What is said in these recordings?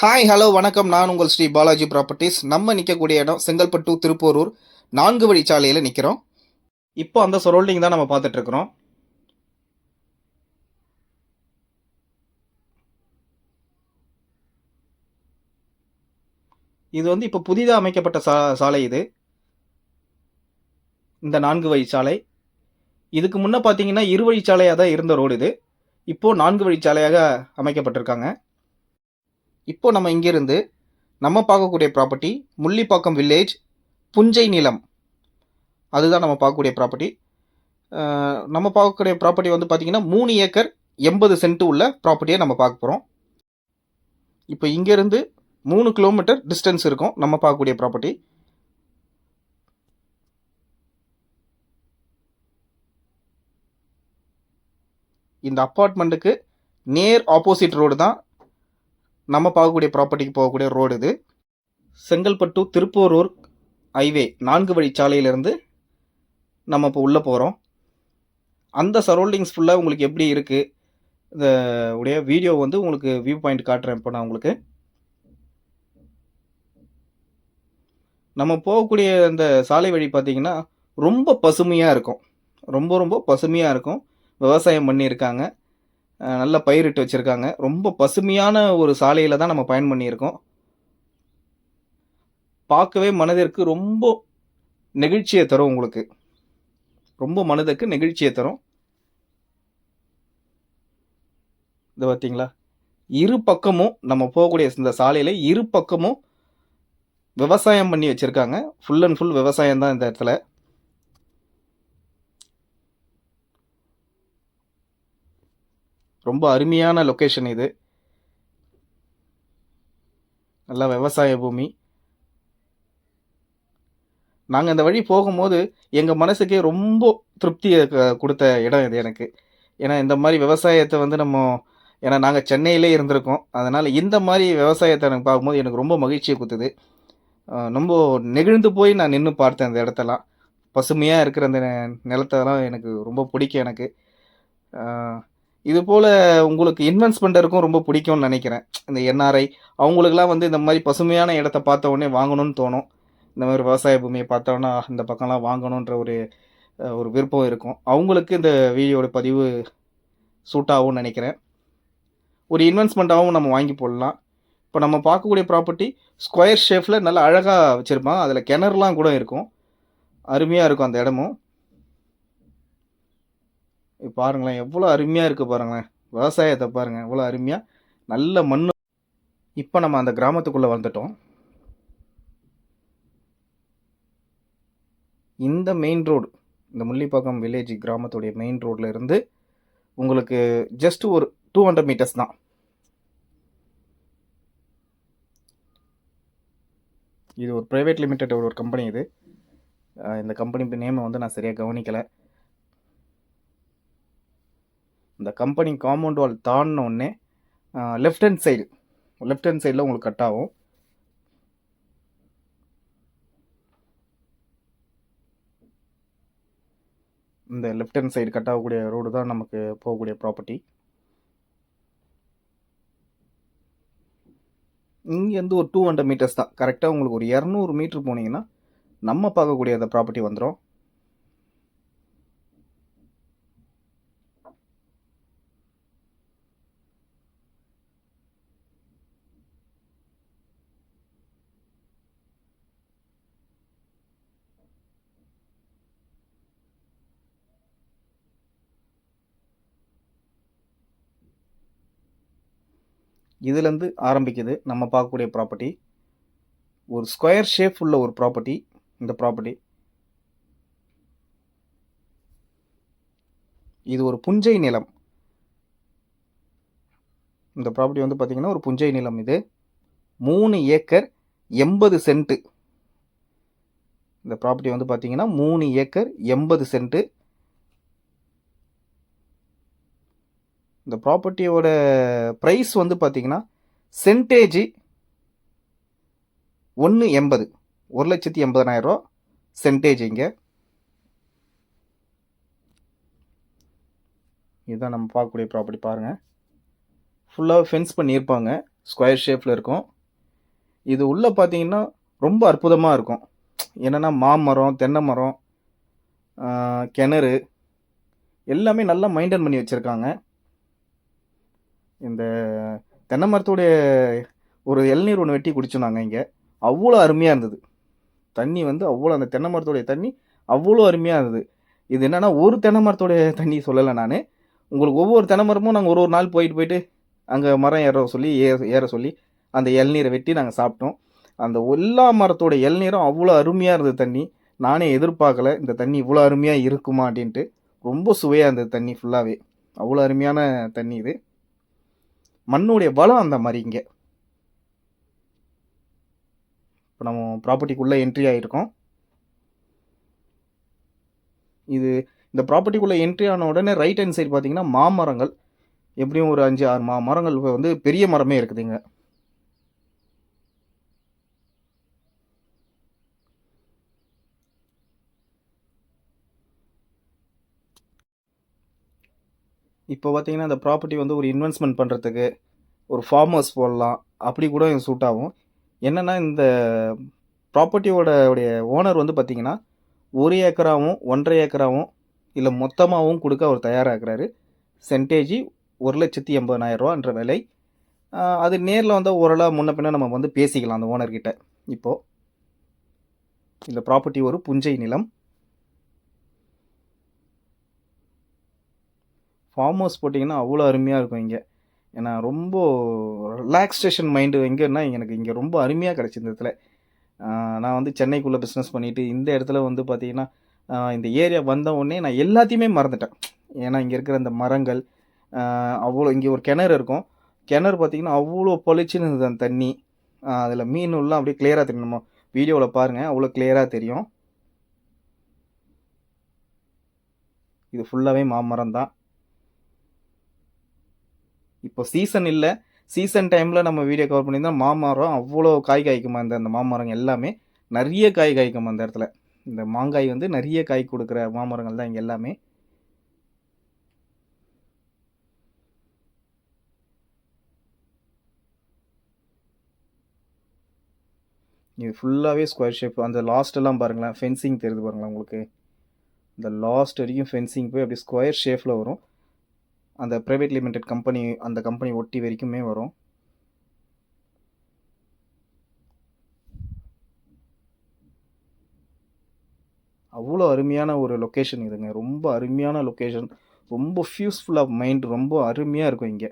Hi hello வணக்கம். நான் உங்கள் ஸ்ரீ பாலாஜி ப்ராப்பர்ட்டிஸ் நம்ம நிற்கக்கூடிய இடம் செங்கல்பட்டு திருப்போரூர் நான்கு வழிச்சாலையில் நிற்கிறோம் இப்போ அந்த சரௌண்டிங் தான் நம்ம பார்த்துட்ருக்குறோம் இது வந்து இப்போ புதிதாக அமைக்கப்பட்ட சா சாலை இது. இந்த நான்கு வழிச்சாலை இதுக்கு முன்னே பார்த்தீங்கன்னா இரு வழிச்சாலையாக தான் இருந்த ரோடு இது. இப்போது நான்கு வழிச்சாலையாக அமைக்கப்பட்டிருக்காங்க. இப்போ நம்ம இங்கிருந்து நம்ம பார்க்கக்கூடிய ப்ராப்பர்ட்டி முள்ளிப்பாக்கம் வில்லேஜ் புஞ்சை நிலம். அதுதான் நம்ம பார்க்கக்கூடிய ப்ராப்பர்ட்டி நம்ம பார்க்கக்கூடிய ப்ராப்பர்ட்டி வந்து பார்த்திங்கன்னா மூணு ஏக்கர் எண்பது சென்ட் உள்ள ப்ராப்பர்ட்டியை நம்ம பார்க்க போகிறோம் இப்போ இங்கேருந்து மூணு கிலோமீட்டர் டிஸ்டன்ஸ் இருக்கும் நம்ம பார்க்கக்கூடிய ப்ராப்பர்ட்டி இந்த அப்பார்ட்மெண்ட்டுக்கு நேர் ஆப்போசிட் ரோடு தான் நம்ம பார்க்கக்கூடிய ப்ராப்பர்ட்டிக்கு போகக்கூடிய ரோடு இது. செங்கல்பட்டு திருப்போரூர் ஹைவே நான்கு வழிச்சாலையிலேருந்து நம்ம இப்போ உள்ளே போகிறோம் அந்த சரௌண்டிங்ஸ் ஃபுல்லாக உங்களுக்கு எப்படி இருக்குது இந்த உடைய வீடியோ வந்து உங்களுக்கு வியூ பாயிண்ட் காட்டுறேன் இப்போ நான் உங்களுக்கு. நம்ம போகக்கூடிய அந்த சாலை வழி பார்த்திங்கன்னா ரொம்ப பசுமையாக இருக்கும். ரொம்ப ரொம்ப பசுமையாக இருக்கும். விவசாயம் பண்ணியிருக்காங்க. நல்ல பயிரிட்டு வச்சுருக்காங்க. ரொம்ப பசுமையான ஒரு சாலையில் தான் நம்ம பயன் பண்ணியிருக்கோம். பார்க்கவே மனதிற்கு ரொம்ப நெகிழ்ச்சியை தரும் உங்களுக்கு. ரொம்ப மனதுக்கு நெகிழ்ச்சியை தரும். இது பார்த்தீங்களா இரு பக்கமும் நம்ம போகக்கூடிய இந்த சாலையில் இரு பக்கமும் விவசாயம் பண்ணி வச்சுருக்காங்க. ஃபுல் அண்ட் ஃபுல் விவசாயம் தான் இந்த இடத்துல. ரொம்ப அருமையான லொக்கேஷன் இது. நல்ல விவசாய பூமி. நாங்கள் இந்த வழி போகும்போது எங்கள் மனசுக்கே ரொம்ப திருப்தியை க- கொடுத்த இடம் இது எனக்கு. ஏன்னா இந்த மாதிரி விவசாயத்தை வந்து நம்ம ஏன்னா நாங்கள் சென்னையிலே இருந்திருக்கோம். அதனால் இந்த மாதிரி விவசாயத்தை எனக்கு பார்க்கும்போது எனக்கு ரொம்ப மகிழ்ச்சியை கொடுத்தது. ரொம்ப நெகிழ்ந்து போய் நான் நின்று பார்த்தேன் அந்த இடத்தெல்லாம். பசுமையாக இருக்கிற அந்த நெ- நிலத்தெல்லாம் எனக்கு ரொம்ப பிடிக்கும் எனக்கு. இது போல் உங்களுக்கு இன்வெஸ்ட்மெண்ட்டருக்கும் ரொம்ப பிடிக்கும்னு நினைக்கிறேன். இந்த என்ஆர்ஐ அவங்களுக்குலாம் வந்து இந்த மாதிரி பசுமையான இடத்த பார்த்த உடனே வாங்கணும்னு தோணும். இந்த மாதிரி விவசாய பூமியை பார்த்தோன்னா இந்த பக்கம்லாம் வாங்கணுன்ற ஒரு ஒரு விருப்பம் இருக்கும். அவங்களுக்கு இந்த வீடியோட பதிவு சூட்டாகவும் நினைக்கிறேன். ஒரு இன்வெஸ்ட்மெண்ட்டாகவும் நம்ம வாங்கி போடலாம். இப்போ நம்ம பார்க்கக்கூடிய ப்ராப்பர்ட்டி ஸ்கொயர் ஷேஃபில் நல்லா அழகாக வச்சுருப்பான் அதில் கிணறுலாம் கூட இருக்கும். அருமையாக இருக்கும் அந்த இடமும். பாருங்களேன் எவ்வளோ அருமையாக இருக்குது பாருங்களேன். விவசாயத்தை பாருங்கள் எவ்வளோ அருமையாக நல்ல மண் இப்போ நம்ம அந்த கிராமத்துக்குள்ளே வந்துட்டோம். இந்த மெயின் ரோடு இந்த முள்ளிப்பாக்கம் வில்லேஜ் கிராமத்துடைய மெயின் ரோட்ல இருந்து உங்களுக்கு ஜஸ்ட் ஒரு டூ ஹண்ட்ரட் மீட்டர்ஸ் தான். இது ஒரு ப்ரைவேட் லிமிடெட் ஒரு கம்பெனி இது. இந்த கம்பெனி நேமை வந்து நான் சரியாக கவனிக்கலை. இந்த company compound wall தாண்டினோடனே left hand side left hand சைடில் உங்களுக்கு கட் ஆகும். இந்த லெஃப்ட் ஹேண்ட் சைடு கட் ஆகக்கூடிய ரோடு தான் நமக்கு போகக்கூடிய ப்ராப்பர்ட்டி இங்கேருந்து ஒரு டூ ஹண்ட்ரட் மீட்டர்ஸ் தான். கரெக்டாக உங்களுக்கு ஒரு இரநூறு மீட்ரு போனீங்கன்னா நம்ம பார்க்கக்கூடிய அந்த ப்ராப்பர்ட்டி வந்துடும் இதுலேருந்து ஆரம்பிக்குது நம்ம பார்க்கக்கூடிய ப்ராப்பர்ட்டி ஒரு ஸ்கொயர் ஷேப் உள்ள ஒரு ப்ராப்பர்ட்டி இந்த ப்ராப்பர்ட்டி இது ஒரு புஞ்சை நிலம். இந்த ப்ராப்பர்ட்டி வந்து பார்த்திங்கன்னா ஒரு புஞ்சை நிலம் இது. மூணு ஏக்கர் எண்பது சென்ட்டு. இந்த ப்ராப்பர்ட்டி வந்து பார்த்திங்கன்னா மூணு ஏக்கர் எண்பது சென்ட்டு. இந்த ப்ராப்பர்ட்டியோட ப்ரைஸ் வந்து பார்த்தீங்கன்னா சென்டேஜ் ஒன்று எண்பது. ஒரு லட்சத்தி எண்பதனாயிரம் ரூபா சென்டேஜ் இங்கே. இதுதான் நம்ம பார்க்கக்கூடிய ப்ராப்பர்ட்டி பாருங்கள் ஃபுல்லாக ஃபென்ஸ் பண்ணியிருப்பாங்க. ஸ்கொயர் ஷேப்பில் இருக்கும். இது உள்ளே பார்த்தீங்கன்னா ரொம்ப அற்புதமாக இருக்கும். என்னென்னா மாமரம் தென்னை மரம் கிணறு எல்லாமே நல்லா மெயின்டைன் பண்ணி வச்சுருக்காங்க. இந்த தென்னை மரத்துடைய ஒரு இளநீர் ஒன்று வெட்டி குடித்தோம் நாங்கள் இங்கே. அவ்வளோ அருமையாக இருந்தது. தண்ணி வந்து அவ்வளோ அந்த தென்னை மரத்துடைய தண்ணி அவ்வளோ அருமையாக இருந்தது. இது என்னென்னா ஒரு தென்னை மரத்துடைய தண்ணி சொல்லலை நான். உங்களுக்கு ஒவ்வொரு தென்னை மரமும் நாங்கள் ஒரு ஒரு நாள் போயிட்டு போயிட்டு அங்கே மரம் ஏற சொல்லி ஏற ஏற சொல்லி அந்த இளநீரை வெட்டி நாங்கள் சாப்பிட்டோம். அந்த எல்லா மரத்தோட இளநீரும் அவ்வளோ அருமையாக இருந்தது தண்ணி. நானே எதிர்பார்க்கல இந்த தண்ணி இவ்வளோ அருமையாக இருக்குமா அப்படின்ட்டு. ரொம்ப சுவையாக இருந்தது தண்ணி ஃபுல்லாகவே அவ்வளோ அருமையான தண்ணி இது. மண்ணுடைய வளம் அந்த மாதிரி இங்கே. இப்போ நம்ம ப்ராப்பர்ட்டிக்குள்ளே என்ட்ரி ஆகிருக்கோம் இது இந்த ப்ராப்பர்ட்டிக்குள்ளே என்ட்ரி ஆன உடனே ரைட் ஹேண்ட் சைடு பார்த்தீங்கன்னா மாமரங்கள். எப்படியும் ஒரு அஞ்சு ஆறு மா மரங்கள் வந்து பெரிய மரமே இருக்குதுங்க. இப்போ பார்த்தீங்கன்னா அந்த ப்ராப்பர்ட்டி வந்து ஒரு இன்வெஸ்ட்மெண்ட் பண்ணுறதுக்கு ஒரு ஃபார்மர்ஸ் போடலாம். அப்படி கூட சூட் ஆகும். என்னென்னா இந்த ப்ராப்பர்ட்டியோட உடைய ஓனர் வந்து பார்த்தீங்கன்னா ஒரு ஏக்கராகவும் ஒன்றரை ஏக்கராகவும் இல்லை மொத்தமாகவும் கொடுக்க அவர் தயாராகிறாரு. சென்டேஜி ஒரு லட்சத்தி எண்பதாயிரரூவான்ற விலை. அது நேரில் வந்தால் ஓரளவு முன்ன பின்ன நம்ம வந்து பேசிக்கலாம் அந்த ஓனர்கிட்ட இப்போது இந்த ப்ராப்பர்ட்டி ஒரு புஞ்சை நிலம். ஃபார்ம் ஹவுஸ் போட்டிங்கன்னா அவ்வளோ அருமையாக இருக்கும் இங்கே. ஏன்னா ரொம்ப ரிலாக்ஸேஷன் மைண்டு எங்கன்னா எனக்கு இங்கே ரொம்ப அருமையாக கிடச்சி இந்த இடத்துல. நான் வந்து சென்னைக்குள்ளே பிஸ்னஸ் பண்ணிவிட்டு இந்த இடத்துல வந்து பார்த்திங்கன்னா இந்த ஏரியா வந்த உடனே நான் எல்லாத்தையுமே மறந்துட்டேன். ஏன்னா இங்கே இருக்கிற அந்த மரங்கள் அவ்வளோ இங்கே ஒரு கிணறு இருக்கும். கிணறு பார்த்திங்கன்னா அவ்வளோ பொழிச்சுன்னு இருந்தது அந்த தண்ணி. அதில் மீனுலாம் அப்படியே கிளியராக தெரியும். நம்ம வீடியோவில் பாருங்கள் அவ்வளோ கிளியராக தெரியும். இது ஃபுல்லாகவே மாமரம் தான். இப்போ சீசன் இல்லை. சீசன் டைமில் நம்ம வீடியோ கவர் பண்ணியிருந்தோம் மாமரம் அவ்வளோ காய் காய்க்குமா இந்த அந்த மாமரம் எல்லாமே நிறைய காய் காய்க்குமா அந்த இடத்துல. இந்த மாங்காய் வந்து நிறைய காய் கொடுக்குற மாமரங்கள் தான் இங்கே எல்லாமே. இது ஃபுல்லாகவே ஸ்கொயர் ஷேப் அந்த லாஸ்ட்டெல்லாம் பாருங்களேன் ஃபென்சிங் தெரியுது பாருங்களேன் உங்களுக்கு. இந்த லாஸ்ட் வரைக்கும் ஃபென்சிங் போய் அப்படியே ஸ்கொயர் ஷேப்பில் வரும். அந்த ப்ரைவேட் லிமிடெட் கம்பெனி அந்த கம்பெனி ஒட்டி வரைக்குமே வரும். அவ்வளோ அருமையான ஒரு லொக்கேஷன் இதுங்க. ரொம்ப அருமையான லொக்கேஷன் ரொம்ப ஃபியூஸ்ஃபுல் ஆஃப் மைண்ட் ரொம்ப அருமையாக இருக்கும் இங்கே.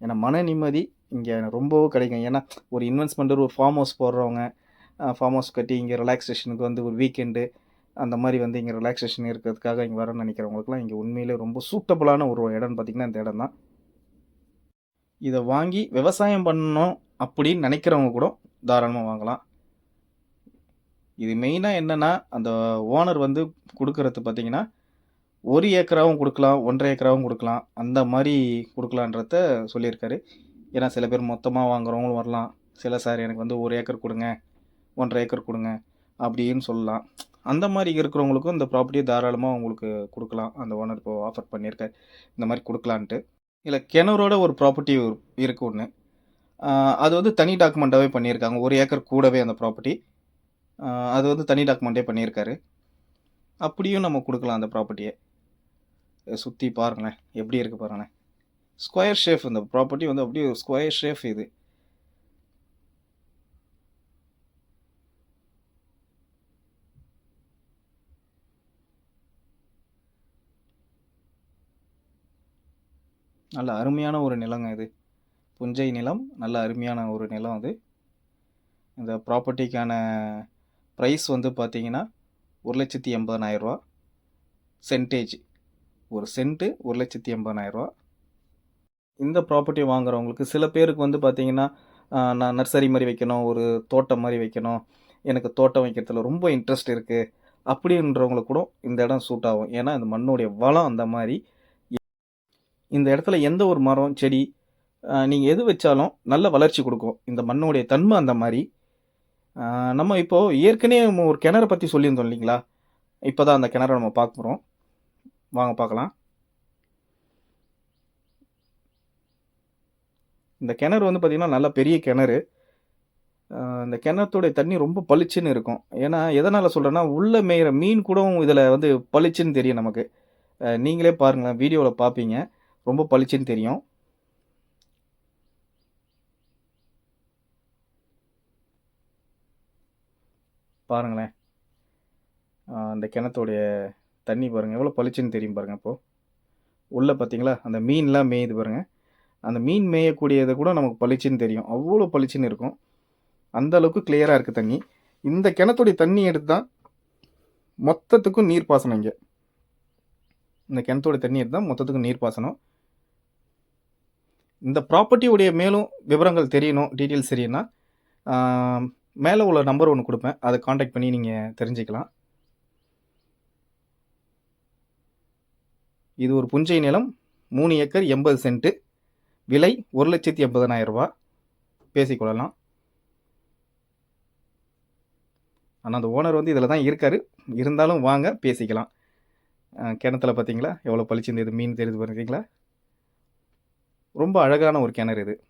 ஏன்னா மன நிம்மதி இங்கே ரொம்பவும் கிடைக்கும். ஏன்னா ஒரு இன்வெஸ்ட்மெண்ட்டு ஒரு ஃபார்ம் ஹவுஸ் போடுறவங்க ஃபார்ம் ஹவுஸ் கட்டி இங்கே ரிலாக்ஸேஷனுக்கு வந்து ஒரு வீக்கெண்டு அந்த மாதிரி வந்து இங்கே ரிலாக்ஸேஷன் இருக்கிறதுக்காக இங்கே வரணும்னு நினைக்கிறவங்களுக்குலாம் இங்கே உண்மையிலே ரொம்ப சூட்டபுளான ஒரு இடம்னு பார்த்திங்கன்னா இந்த இடம் தான். இதை வாங்கி விவசாயம் பண்ணணும் அப்படின்னு நினைக்கிறவங்க கூட தாராளமாக வாங்கலாம். இது மெயினாக என்னென்னா அந்த ஓனர் வந்து கொடுக்கறது பார்த்தீங்கன்னா ஒரு ஏக்கராகவும் கொடுக்கலாம் ஒன்றரை ஏக்கராகவும் கொடுக்கலாம் அந்த மாதிரி கொடுக்கலான்றத சொல்லியிருக்காரு. ஏன்னா சில பேர் மொத்தமாக வாங்குறவங்களும் வரலாம். சில சார் எனக்கு வந்து ஒரு ஏக்கர் கொடுங்க ஒன்றரை ஏக்கர் கொடுங்க அப்படின்னு சொல்லலாம். அந்த மாதிரி இருக்கிறவங்களுக்கும் இந்த ப்ராப்பர்ட்டியை தாராளமாக உங்களுக்கு கொடுக்கலாம். அந்த ஓனர் இப்போ ஆஃபர் பண்ணியிருக்காரு. இந்த மாதிரி கொடுக்கலான்ட்டு. இல்லை கிணறோட ஒரு ப்ராப்பர்ட்டி இருக்குது ஒன்று அது வந்து தனி டாக்குமெண்ட்டாகவே பண்ணியிருக்காங்க. ஒரு ஏக்கர் கூடவே அந்த ப்ராப்பர்ட்டி அது வந்து தனி டாக்குமெண்ட்டே பண்ணியிருக்காரு. அப்படியும் நம்ம கொடுக்கலாம் அந்த ப்ராப்பர்ட்டியை சுற்றி பாருங்களேன். எப்படி இருக்குது பாருங்களேன். ஸ்கொயர் ஷேஃப் இந்த ப்ராப்பர்ட்டி வந்து அப்படியே ஸ்கொயர் ஷேஃப் இது. நல்ல அருமையான ஒரு நிலங்க இது. புஞ்சை நிலம் நல்ல அருமையான ஒரு நிலம் அது. இந்த ப்ராப்பர்ட்டிக்கான ப்ரைஸ் வந்து பார்த்தீங்கன்னா ஒரு லட்சத்தி எண்பதனாயிரரூவா சென்டேஜ் ஒரு சென்ட்டு ஒரு லட்சத்தி எண்பதனாயிரரூவா இந்த ப்ராப்பர்ட்டி வாங்குறவங்களுக்கு சில பேருக்கு வந்து பார்த்திங்கன்னா நான் நர்சரி மாதிரி வைக்கணும் ஒரு தோட்டம் மாதிரி வைக்கணும். எனக்கு தோட்டம் வைக்கிறதுல ரொம்ப இன்ட்ரெஸ்ட் இருக்குது அப்படின்றவங்களுக்கு கூட இந்த இடம் சூட் ஆகும். ஏன்னா இந்த மண்ணுடைய வளம் அந்த மாதிரி. இந்த இடத்துல எந்த ஒரு மரம் செடி நீங்கள் எது வச்சாலும் நல்ல வளர்ச்சி கொடுக்கும். இந்த மண்ணுடைய தன்மை அந்த மாதிரி. நம்ம இப்போது ஏற்கனவே ஒரு கிணறு பற்றி சொல்லியிருந்தோம் இல்லைங்களா? இப்போ தான் அந்த கிணறை நம்ம பார்க்க போகிறோம் வாங்க பார்க்கலாம். இந்த கிணறு வந்து பார்த்திங்கன்னா நல்லா பெரிய கிணறு. இந்த கிணத்துடைய தண்ணி ரொம்ப பளிச்சுன்னு இருக்கும். ஏன்னா எதனால் சொல்கிறேன்னா உள்ளே மேயிற மீன் கூடவும் இதில் வந்து பளிச்சுன்னு தெரியும் நமக்கு. நீங்களே பாருங்களேன் வீடியோவில் பார்ப்பீங்க ரொம்ப பளிச்சுன்னு தெரியும். பாருங்களேன். அந்த கிணத்துடைய தண்ணி பாருங்கள் எவ்வளோ பளிச்சுன்னு தெரியும் பாருங்கள் இப்போது உள்ளே பார்த்தீங்களா அந்த மீன்லாம் மேயுது பாருங்கள் அந்த மீன் மேயக்கூடியதை கூட நமக்கு பளிச்சுன்னு தெரியும். அவ்வளோ பளிச்சுன்னு இருக்கும். அந்த அளவுக்கு கிளியராக இருக்குது தண்ணி. இந்த கிணத்துடைய தண்ணி எடுத்து தான் மொத்தத்துக்கும் நீர் பாசனம் இங்கே. இந்த கிணத்தோட தண்ணி எடுத்து தான் மொத்தத்துக்கும் நீர் பாசனம் இந்த ப்ராப்பர்ட்டியுடைய மேலும் விவரங்கள் தெரியணும் டீட்டெயில்ஸ் தெரியணும்னா மேலே உள்ள நம்பர் ஒன்று கொடுப்பேன். அதை காண்டாக்ட் பண்ணி நீங்கள் தெரிஞ்சுக்கலாம். இது ஒரு புஞ்சை நிலம் மூணு ஏக்கர் எண்பது சென்ட்டு விலை ஒரு லட்சத்தி எண்பதனாயிரரூபா பேசிக்கொள்ளலாம். ஆனால் அந்த ஓனர் வந்து இதில் தான் இருக்கார். இருந்தாலும் வாங்க பேசிக்கலாம். கிணத்துல பார்த்தீங்களா எவ்வளோ பளிச்சுன்னு இது மீன் தெரியுது பார்த்தீங்களா ரொம்ப அழகான ஒரு கிணறு இது.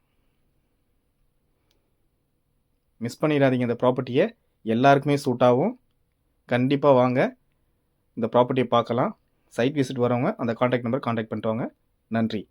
மிஸ் பண்ணிடாதீங்க இந்த ப்ராப்பர்ட்டியை எல்லாருக்குமே சூட் ஆகும். கண்டிப்பாக வாங்க. இந்த ப்ராப்பர்ட்டியை பார்க்கலாம். சைட் விசிட் வரவங்க அந்த காண்டாக்ட் நம்பர் காண்டாக்ட் பண்ணிட்டு வாங்க. நன்றி.